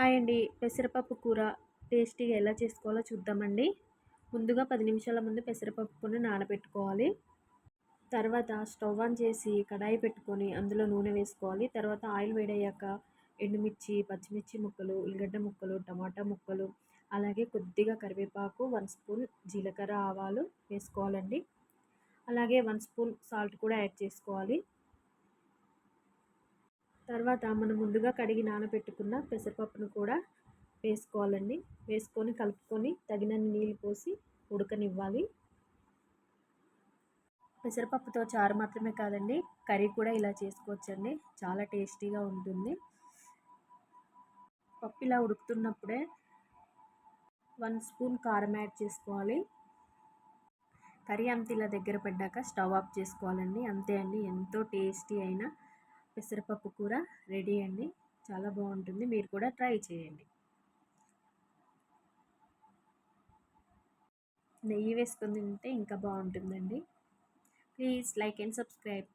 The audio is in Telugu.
హాయ్ అండి. పెసరపప్పు కూర టేస్టీగా ఎలా చేసుకోవాలో చూద్దామండి. ముందుగా పది నిమిషాల ముందు పెసరపప్పుని నానబెట్టుకోవాలి. తర్వాత స్టవ్ ఆన్ చేసి కడాయి పెట్టుకొని అందులో నూనె వేసుకోవాలి. తర్వాత ఆయిల్ వేడయ్యాక ఎండుమిర్చి పచ్చిమిర్చి ముక్కలు ఉల్లిగడ్డ ముక్కలు టమాటా ముక్కలు అలాగే కొద్దిగా కరివేపాకు వన్ స్పూన్ జీలకర్ర ఆవాలు వేసుకోవాలండి. అలాగే వన్ స్పూన్ సాల్ట్ కూడా యాడ్ చేసుకోవాలి. తర్వాత మనం ముందుగా కడిగి నానబెట్టుకున్న పెసరపప్పును కూడా వేసుకోవాలండి. వేసుకొని కలుపుకొని తగినన్ని నీళ్ళు పోసి ఉడకనివ్వాలి. పెసరపప్పుతో చారు మాత్రమే కాదండి కర్రీ కూడా ఇలా చేసుకోవచ్చండి. చాలా టేస్టీగా ఉంటుంది. పప్పు ఇలా ఉడుకుతున్నప్పుడే వన్ స్పూన్ కారం యాడ్ చేసుకోవాలి. కర్రీ అంత ఇలా దగ్గర పడ్డాక స్టవ్ ఆఫ్ చేసుకోవాలండి. అంతే అండి ఎంతో టేస్టీ అయిన పెసరపప్పు కూర రెడీ అండి. చాలా బాగుంటుంది. మీరు కూడా ట్రై చేయండి. నెయ్యి వేసుకొని తింటే ఇంకా బాగుంటుందండి. Please like and subscribe.